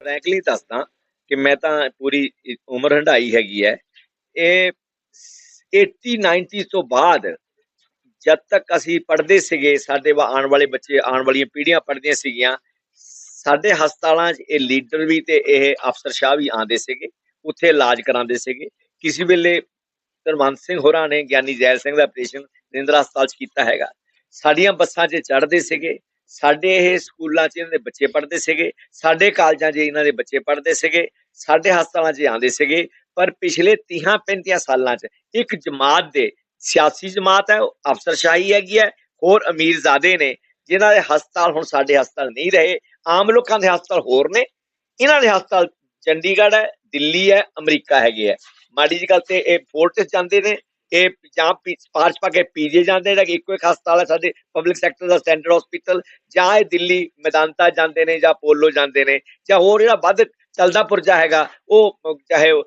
Frankly ਦੱਸਦਾ ਕਿ ਮੈਂ ਤਾਂ ਪੂਰੀ ਉਮਰ ਹੰਢਾਈ ਹੈਗੀ ਹੈ। ਇਹ 80 90 ਤੋਂ ਬਾਅਦ ਜਦ ਤੱਕ ਅਸੀਂ ਪੜ੍ਹਦੇ ਸੀਗੇ, ਸਾਡੇ ਆਉਣ ਵਾਲੇ ਬੱਚੇ, ਆਉਣ ਵਾਲੀਆਂ ਪੀੜ੍ਹੀਆਂ ਪੜ੍ਹਦੀਆਂ ਸੀਗੀਆਂ, ਸਾਡੇ ਹਸਪਤਾਲਾਂ 'ਚ ਇਹ ਲੀਡਰ ਵੀ ਤੇ ਇਹ ਅਫਸਰ ਸ਼ਾਹ ਵੀ ਆਉਂਦੇ ਸੀਗੇ, ਉੱਥੇ ਇਲਾਜ ਕਰਾਉਂਦੇ ਸੀਗੇ। ਕਿਸੇ ਵੇਲੇ ਧਰਮੰਤ ਸਿੰਘ ਹੋਰਾਂ ਨੇ, ਗਿਆਨੀ ਜੈਲ ਸਿੰਘ ਦਾ ਆਪਰੇਸ਼ਨ ਨਿੰਦਰਾ ਹਸਪਤਾਲ 'ਚ ਕੀਤਾ ਹੈਗਾ। ਸਾਡੀਆਂ ਬੱਸਾਂ 'ਚ ਚੜ੍ਹਦੇ ਸੀਗੇ। ਸਾਡੇ ਇਹ ਸਕੂਲਾਂ 'ਚ ਇਹਨਾਂ ਦੇ ਬੱਚੇ ਪੜ੍ਹਦੇ ਸੀਗੇ, ਸਾਡੇ ਕਾਲਜਾਂ 'ਚ ਇਹਨਾਂ ਦੇ ਬੱਚੇ ਪੜ੍ਹਦੇ ਸੀਗੇ, ਸਾਡੇ ਹਸਪਤਾਲਾਂ 'ਚ ਆਉਂਦੇ ਸੀਗੇ, ਪਰ ਪਿਛਲੇ 30 35 ਸਾਲਾਂ 'ਚ ਇੱਕ ਜਮਾਤ ਦੇ ਸਿਆਸੀ ਜਮਾਤ ਹੈ, ਉਹ ਅਫਸਰਸ਼ਾਹੀ ਹੈਗੀ ਹੈ, ਹੋਰ ਅਮੀਰਜ਼ਾਦੇ ਨੇ, ਜਿਨ੍ਹਾਂ ਦੇ ਹਸਪਤਾਲ ਹੁਣ ਸਾਡੇ ਹਸਪਤਾਲ ਨਹੀਂ ਰਹੇ, ਆਮ ਲੋਕਾਂ ਦੇ ਹਸਪਤਾਲ ਹੋਰ ਨੇ, ਇਹਨਾਂ ਦੇ ਹਸਪਤਾਲ ਚੰਡੀਗੜ੍ਹ ਹੈ, ਦਿੱਲੀ ਹੈ, ਅਮਰੀਕਾ ਹੈਗੇ ਹੈ। ਮਾੜੀ ਜਿਹੀ ਗੱਲ ਤੇ ਇਹ ਫੋਰਟਿਸ ਜਾਂਦੇ ਨੇ ਇਹ ਜਾਂ ਪੀ- ਪਾ ਕੇ ਪੀਜੇ ਜਾਂਦੇ ਨੇ, ਇੱਕੋ ਇੱਕ ਹਸਪਤਾਲ ਹੈ ਸਾਡੇ ਪਬਲਿਕ ਸੈਕਟਰ ਦਾ ਸਟੈਂਡਰਡ ਹਸਪੀਟਲ ਜਾਂ ਇਹ ਦਿੱਲੀ ਮੈਦਾਨਤਾ ਜਾਂਦੇ ਨੇ ਜਾਂ ਪੋਲੋ ਜਾਂਦੇ ਨੇ, ਜਾਂ ਹੋਰ ਜਿਹੜਾ ਵੱਧ ਚੱਲਦਾ ਪੁਰਜਾ ਹੈਗਾ, ਉਹ ਚਾਹੇ ਉਹ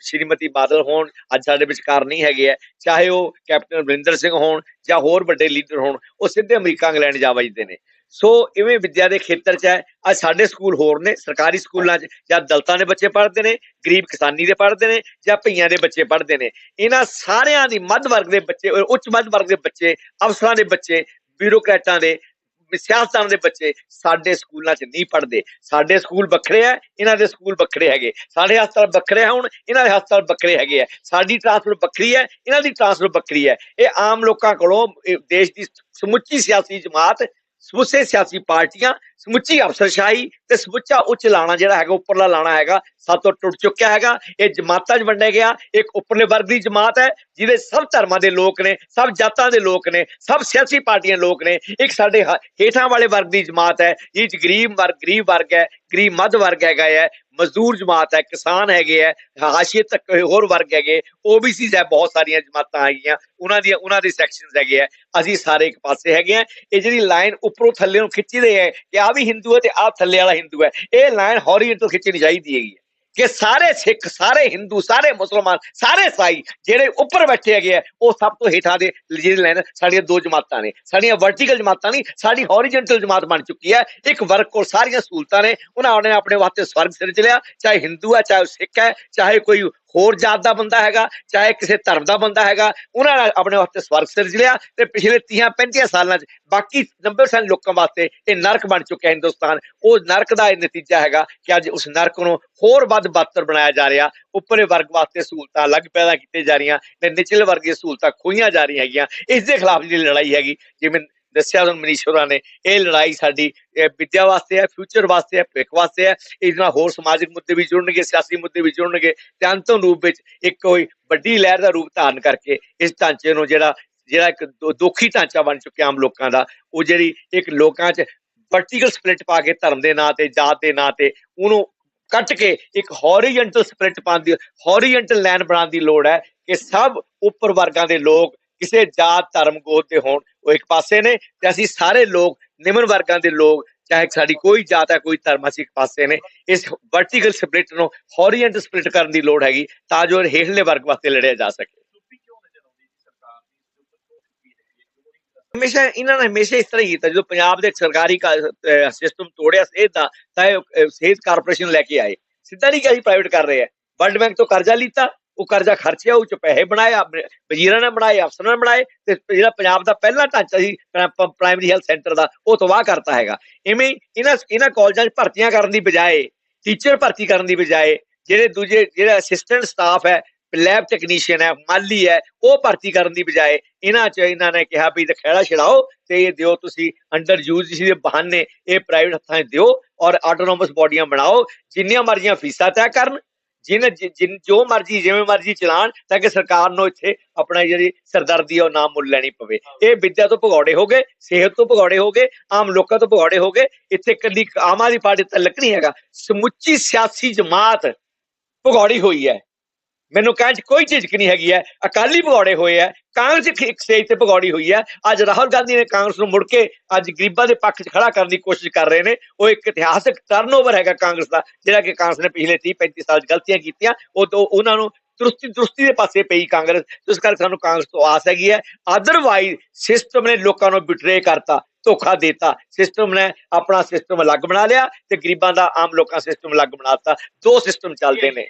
ਸ਼੍ਰੀਮਤੀ ਬਾਦਲ ਹੋਣ, ਅੱਜ ਸਾਡੇ ਵਿਚਕਾਰ ਨਹੀਂ ਹੈਗੇ ਆ ਚਾਹੇ ਉਹ ਕੈਪਟਨ ਅਮਰਿੰਦਰ ਸਿੰਘ ਹੋਣ ਜਾਂ ਹੋਰ ਵੱਡੇ ਲੀਡਰ ਹੋਣ, ਉਹ ਸਿੱਧੇ ਅਮਰੀਕਾ, ਇੰਗਲੈਂਡ ਜਾ ਵਜਦੇ ਨੇ। ਸੋ ਇਵੇਂ ਵਿੱਦਿਆ ਦੇ ਖੇਤਰ 'ਚ ਹੈ। ਅੱਜ ਸਾਡੇ ਸਕੂਲ ਹੋਰ ਨੇ, ਸਰਕਾਰੀ ਸਕੂਲਾਂ 'ਚ, ਜਾਂ ਦਲਤਾਂ ਦੇ ਬੱਚੇ ਪੜ੍ਹਦੇ ਨੇ, ਗਰੀਬ ਕਿਸਾਨੀ ਦੇ ਪੜ੍ਹਦੇ ਨੇ, ਜਾਂ ਭਈਆਂ ਦੇ ਬੱਚੇ ਪੜ੍ਹਦੇ ਨੇ। ਇਹਨਾਂ ਸਾਰਿਆਂ ਦੀ ਮੱਧ ਵਰਗ ਦੇ ਬੱਚੇ ਉੱਚ ਮੱਧ ਵਰਗ ਦੇ ਬੱਚੇ, ਅਫਸਰਾਂ ਦੇ ਬੱਚੇ, ਬਿਊਰੋਕਰੇਟਾਂ ਦੇ, ਸਿਆਸਤਦਾਨਾਂ ਦੇ ਬੱਚੇ ਸਾਡੇ ਸਕੂਲਾਂ 'ਚ ਨਹੀਂ ਪੜ੍ਹਦੇ। ਸਾਡੇ ਸਕੂਲ ਵੱਖਰੇ ਆ, ਇਹਨਾਂ ਦੇ ਸਕੂਲ ਵੱਖਰੇ ਹੈਗੇ। ਸਾਡੇ ਹਸਪਤਾਲ ਵੱਖਰੇ ਹੁਣ, ਇਹਨਾਂ ਦੇ ਹਸਪਤਾਲ ਵੱਖਰੇ ਹੈਗੇ ਆ। ਸਾਡੀ ਟ੍ਰਾਂਸਫਰ ਵੱਖਰੀ ਹੈ, ਇਹਨਾਂ ਦੀ ਟ੍ਰਾਂਸਫਰ ਵੱਖਰੀ ਹੈ। ਇਹ ਆਮ ਲੋਕਾਂ ਕੋਲੋਂ ਦੇਸ਼ ਦੀ ਸਮੁੱਚੀ ਸਿਆਸੀ ਜਮਾਤ ਸਮੁੱਚੇ ਸਿਆਸੀ ਪਾਰਟੀਆਂ ਸਮੁੱਚੀ ਅਫਸਰਸ਼ਾਹੀ ਤੇ ਸਮੁੱਚਾ ਉੱਚ ਲਾਣਾ ਜਿਹੜਾ ਹੈਗਾ, ਉੱਪਰਲਾ ਲਾਣਾ ਹੈਗਾ, ਸਭ ਤੋਂ ਟੁੱਟ ਚੁੱਕਿਆ ਹੈਗਾ। ਇਹ ਜਮਾਤਾਂ 'ਚ ਵੰਡਿਆ ਗਿਆ, ਇੱਕ ਉੱਪਰਲੇ ਵਰਗ ਦੀ ਜਮਾਤ ਹੈ, ਜਿਹਦੇ ਸਭ ਧਰਮਾਂ ਦੇ ਲੋਕ ਨੇ, ਸਭ ਜਾਤਾਂ ਦੇ ਲੋਕ ਨੇ, ਸਭ ਸਿਆਸੀ ਪਾਰਟੀਆਂ ਲੋਕ ਨੇ, ਇੱਕ ਸਾਡੇ ਹੇਠਾਂ ਵਾਲੇ ਵਰਗ ਦੀ ਜਮਾਤ ਹੈ, ਇਹ ਗਰੀਬ ਵਰਗ ਗਰੀਬ ਵਰਗ ਹੈ, ਗਰੀਬ ਮੱਧ ਵਰਗ ਹੈਗਾ ਹੈ ਮਜ਼ਦੂਰ ਜਮਾਤ ਹੈ, ਕਿਸਾਨ ਹੈਗੇ ਹੈ ਹਾਸ਼ੀਅਤ ਤੱਕ ਹੋਰ ਵਰਗ ਹੈਗੇ ਓਬੀਸੀਜ਼ ਹੈ, ਬਹੁਤ ਸਾਰੀਆਂ ਜਮਾਤਾਂ ਹੈਗੀਆਂ, ਉਹਨਾਂ ਦੀਆਂ, ਉਹਨਾਂ ਦੇ ਸੈਕਸ਼ਨਸ ਹੈਗੇ ਹੈ, ਅਸੀਂ ਸਾਰੇ ਇੱਕ ਪਾਸੇ ਹੈਗੇ ਆ ਇਹ ਜਿਹੜੀ ਲਾਈਨ ਉੱਪਰੋਂ ਥੱਲੇ ਨੂੰ ਖਿੱਚੀ ਦੇ ਹੈ, ਕਿ ਆ ਵੀ ਹਿੰਦੂ ਹੈ ਤੇ ਆ ਥੱਲੇ ਵਾਲਾ ਹਿੰਦੂ ਹੈ। ਇਹ ਲਾਈਨ ਹੌਰੀਜ਼ੌਂਟਲ ਖਿੱਚਣੀ ਚਾਹੀਦੀ ਹੈਗੀ ਕਿ ਸਾਰੇ ਸਿੱਖ ਸਾਰੇ ਹਿੰਦੂ ਸਾਰੇ ਮੁਸਲਮਾਨ ਸਾਰੇ ਸਾਈ ਜਿਹੜੇ ਉੱਪਰ ਬੈਠੇ ਹੈਗੇ ਆ, ਉਹ ਸਭ ਤੋਂ ਹੇਠਾਂ ਦੇ ਜਿਹੜੇ ਲੈਣ ਸਾਡੀਆਂ ਦੋ ਜਮਾਤਾਂ ਨੇ। ਸਾਡੀਆਂ ਵਰਟੀਕਲ ਜਮਾਤਾਂ ਨਹੀਂ, ਸਾਡੀ ਹੌਰੀਜ਼ੌਂਟਲ ਜਮਾਤ ਬਣ ਚੁੱਕੀ ਹੈ। ਇੱਕ ਵਰਗ ਕੋਲ ਸਾਰੀਆਂ ਸਹੂਲਤਾਂ ਨੇ, ਉਹਨਾਂ ਨੇ ਆਪਣੇ ਵਾਸਤੇ ਸਵਰਗ ਸਿਰ ਚ ਲਿਆ, ਚਾਹੇ ਹਿੰਦੂ ਹੈ, ਚਾਹੇ ਉਹ ਸਿੱਖ ਹੈ, ਚਾਹੇ ਕੋਈ ਹੋਰ ਜਾਤ ਦਾ ਬੰਦਾ ਹੈਗਾ, ਚਾਹੇ ਕਿਸੇ ਧਰਮ ਦਾ ਬੰਦਾ ਹੈਗਾ, ਉਹਨਾਂ ਨੇ ਆਪਣੇ ਵਾਸਤੇ ਸਵਰਗ ਸਿਰਜ ਲਿਆ ਤੇ ਪਿਛਲੇ 30 35 ਸਾਲਾਂ 'ਚ ਬਾਕੀ 90% ਲੋਕਾਂ ਵਾਸਤੇ ਇਹ ਨਰਕ ਬਣ ਚੁੱਕਿਆ ਹਿੰਦੁਸਤਾਨ। ਉਹ ਨਰਕ ਦਾ ਇਹ ਨਤੀਜਾ ਹੈਗਾ ਕਿ ਅੱਜ ਉਸ ਨਰਕ ਨੂੰ ਹੋਰ ਵੱਧ ਬਦਤਰ ਬਣਾਇਆ ਜਾ ਰਿਹਾ। ਉੱਪਰੇ ਵਰਗ ਵਾਸਤੇ ਸਹੂਲਤਾਂ ਅਲੱਗ ਪੈਦਾ ਕੀਤੀਆਂ ਜਾ ਰਹੀਆਂ ਤੇ ਨਿਚਲੇ ਵਰਗ ਦੀਆਂ ਸਹੂਲਤਾਂ ਖੋਈਆਂ ਜਾ ਰਹੀਆਂ ਹੈਗੀਆਂ। ਇਸ ਦੇ ਖਿਲਾਫ ਜਿਹੜੀ ਲੜਾਈ ਹੈਗੀ, ਜਿਵੇਂ ਦੱਸਿਆ ਤੁਹਾਨੂੰ ਮਨੀਸ਼ ਹੋਰਾਂ ਨੇ, ਇਹ ਲੜਾਈ ਸਾਡੀ, ਇਹ ਵਿਦਿਆ ਵਾਸਤੇ ਹੈ ਫਿਊਚਰ ਵਾਸਤੇ ਹੈ, ਭਵਿੱਖ ਵਾਸਤੇ ਹੈ ਇਸ ਨਾਲ ਹੋਰ ਸਮਾਜਿਕ ਮੁੱਦੇ ਵੀ ਜੁੜਨਗੇ, ਸਿਆਸੀ ਮੁੱਦੇ ਵੀ ਜੁੜਨਗੇ, ਤੇ ਅੰਤਮ ਰੂਪ ਵਿੱਚ ਇੱਕ ਕੋਈ ਵੱਡੀ ਲਹਿਰ ਦਾ ਰੂਪ ਧਾਰਨ ਕਰਕੇ ਇਸ ਢਾਂਚੇ ਨੂੰ ਜਿਹੜਾ ਜਿਹੜਾ ਇੱਕ ਦੋ- ਦੋਖੀ ਢਾਂਚਾ ਬਣ ਚੁੱਕਿਆ ਆਮ ਲੋਕਾਂ ਦਾ, ਉਹ ਜਿਹੜੀ ਇੱਕ ਲੋਕਾਂ 'ਚ ਵਰਟੀਕਲ ਸਪਲਿਟ ਪਾ ਕੇ ਧਰਮ ਦੇ ਨਾਂ ਤੇ, ਜਾਤ ਦੇ ਨਾਂ ਤੇ, ਉਹਨੂੰ ਕੱਟ ਕੇ ਇੱਕ ਹੌਰੀਜ਼ੌਂਟਲ ਸਪਲਿਟ ਪਾਉਣ ਦੀ ਹੌਰੀਜ਼ੌਂਟਲ ਲਾਈਨ ਬਣਾਉਣ ਦੀ ਲੋੜ ਹੈ ਕਿ ਸਭ ਉੱਪਰ ਵਰਗਾਂ ਦੇ ਲੋਕ ਕਿਸੇ ਜਾਤ, ਧਰਮ, ਗੋਤ ਦੇ ਹੋਣ ਉਹ ਇੱਕ ਪਾਸੇ ਨੇ ਤੇ ਅਸੀਂ ਸਾਰੇ ਲੋਕ, ਨਿਮਨ ਵਰਗਾਂ ਦੇ ਲੋਕ, ਚਾਹੇ ਸਾਡੀ ਕੋਈ ਜਾਤ ਹੈ, ਕੋਈ ਧਰਮ, ਅਸੀਂ ਇੱਕ ਪਾਸੇ ਨੇ। ਇਸ ਵਰਟੀਕਲ ਸਪਲਿਟ ਨੂੰ ਹੌਰੀਜ਼ੌਂਟਲ ਸਪਲਿਟ ਕਰਨ ਦੀ ਲੋੜ ਹੈਗੀ ਤਾਂ ਜੋ ਹੇਠਲੇ ਵਰਗ ਵਾਸਤੇ ਲੜਿਆ ਜਾ ਸਕੇ। ਹਮੇਸ਼ਾ ਇਹਨਾਂ ਨੇ ਹਮੇਸ਼ਾ ਇਸ ਤਰ੍ਹਾਂ ਹੀ ਕੀਤਾ। ਜਦੋਂ ਪੰਜਾਬ ਦੇ ਸਰਕਾਰੀ ਸਿਸਟਮ ਤੋੜਿਆ ਸਿਹਤ ਦਾ, ਤਾਂ ਇਹ ਸਿਹਤ ਕਾਰਪੋਰੇਸ਼ਨ ਲੈ ਕੇ ਆਏ। ਸਿੱਧਾ ਨਹੀਂ ਕਿ ਅਸੀਂ ਪ੍ਰਾਈਵੇਟ ਕਰ ਰਹੇ ਆ ਵਰਲਡ ਬੈਂਕ ਤੋਂ ਕਰਜ਼ਾ ਲਿੱਤਾ। ਉਹ ਕਰਜ਼ਾ ਖਰਚਿਆ, ਉਹ ਚ ਪੈਸੇ ਬਣਾਏ ਵਜ਼ੀਰਾਂ ਨੇ ਬਣਾਏ, ਅਫਸਰਾਂ ਨੇ ਬਣਾਏ, ਤੇ ਜਿਹੜਾ ਪੰਜਾਬ ਦਾ ਪਹਿਲਾ ਢਾਂਚਾ ਸੀ ਪ੍ਰਾਇਮਰੀ ਹੈਲਥ ਸੈਂਟਰ ਦਾ, ਉਹ ਤਬਾਹ ਕਰਤਾ ਹੈਗਾ। ਇਵੇਂ ਇਹਨਾਂ ਇਹਨਾਂ ਕਾਲਜਾਂ 'ਚ ਭਰਤੀਆਂ ਕਰਨ ਦੀ ਬਜਾਏ ਟੀਚਰ ਭਰਤੀ ਕਰਨ ਦੀ ਬਜਾਏ, ਜਿਹੜੇ ਦੂਜੇ, ਜਿਹੜਾ ਅਸਿਸਟੈਂਟ ਸਟਾਫ ਹੈ ਲੈਬ ਟੈਕਨੀਸ਼ੀਅਨ ਹੈ, ਮਾਲੀ ਹੈ, ਉਹ ਭਰਤੀ ਕਰਨ ਦੀ ਬਜਾਏ ਇਹਨਾਂ 'ਚ ਇਹਨਾਂ ਨੇ ਕਿਹਾ ਵੀ ਤੇ ਖੇੜਾ ਛਡਾਓ ਤੇ ਇਹ ਦਿਓ ਤੁਸੀਂ ਅੰਡਰ ਯੂਜ਼ ਦੇ ਬਹਾਨੇ, ਇਹ ਪ੍ਰਾਈਵੇਟ ਹੱਥਾਂ 'ਚ ਦਿਓ ਔਰ ਆਟੋਨੋਮਸ ਬਾਡੀਆਂ ਬਣਾਓ, ਜਿੰਨੀਆਂ ਮਰਜ਼ੀਆਂ ਫੀਸਾਂ ਤੈਅ ਕਰਨ ਜਿਨ ਜਿਨ, ਜੋ ਮਰਜ਼ੀ, ਜਿਵੇਂ ਮਰਜ਼ੀ ਚਲਾਣ, ਤਾਂ ਕਿ ਸਰਕਾਰ ਨੂੰ ਇੱਥੇ ਆਪਣਾ ਜਿਹੜੀ ਸਰਦਰਦੀ ਆ, ਉਹ ਨਾ ਮੁੱਲ ਲੈਣੀ ਪਵੇ। ਇਹ ਵਿੱਦਿਆ ਤੋਂ ਭਗੌੜੇ ਹੋ ਗਏ, ਸਿਹਤ ਤੋਂ ਭਗੌੜੇ ਹੋ ਗਏ, ਆਮ ਲੋਕਾਂ ਤੋਂ ਭਗੌੜੇ ਹੋ ਗਏ। ਇੱਥੇ ਕੱਲੀ ਆਮ ਆਦਮੀ ਪਾਰਟੀ ਤਲਕ ਨਹੀਂ ਹੈਗਾ। ਸਮੁੱਚੀ ਸਿਆਸੀ ਜਮਾਤ ਭਗੌੜੀ ਹੋਈ ਹੈ। ਮੈਨੂੰ ਕਹਿਣ ਚ ਕੋਈ ਝਿਜਕ ਨਹੀਂ ਹੈਗੀ ਹੈ। ਅਕਾਲੀ ਭਗੌੜੇ ਹੋਏ ਹੈ। ਕਾਂਗਰਸ ਇੱਕ- ਸਟੇਜ ਤੇ ਭਗੌੜੀ ਹੋਈ ਹੈ। ਅੱਜ ਰਾਹੁਲ ਗਾਂਧੀ ਨੇ ਕਾਂਗਰਸ ਨੂੰ ਮੁੜ ਕੇ ਅੱਜ ਗਰੀਬਾਂ ਦੇ ਪੱਖ 'ਚ ਖੜਾ ਕਰਨ ਦੀ ਕੋਸ਼ਿਸ਼ ਕਰ ਰਹੇ ਨੇ। ਉਹ ਇੱਕ ਇਤਿਹਾਸਕ ਟਰਨਓਵਰ ਹੈਗਾ ਕਾਂਗਰਸ ਦਾ, ਜਿਹੜਾ ਕਿ ਕਾਂਗਰਸ ਨੇ ਪਿਛਲੇ 30 35 ਸਾਲ 'ਚ ਗਲਤੀਆਂ ਕੀਤੀਆਂ। ਉਹ ਤੋਂ ਉਹਨਾਂ ਨੂੰ ਦਰੁਸਤੀ ਦਰੁਸਤੀ ਦੇ ਪਾਸੇ ਪਈ ਕਾਂਗਰਸ। ਇਸ ਕਰਕੇ ਸਾਨੂੰ ਕਾਂਗਰਸ ਤੋਂ ਆਸ ਹੈਗੀ ਹੈ। ਅਦਰਵਾਈਜ਼ ਸਿਸਟਮ ਨੇ ਲੋਕਾਂ ਨੂੰ ਬਿਟਰੇ ਕਰਤਾ, ਧੋਖਾ ਦਿੱਤਾ। ਸਿਸਟਮ ਨੇ ਆਪਣਾ ਸਿਸਟਮ ਅਲੱਗ ਬਣਾ ਲਿਆ ਤੇ ਗਰੀਬਾਂ ਦਾ ਆਮ ਲੋਕਾਂ ਸਿਸਟਮ ਅਲੱਗ ਬਣਾਤਾ ਦੋ ਸਿਸਟਮ ਚੱਲਦੇ ਨੇ।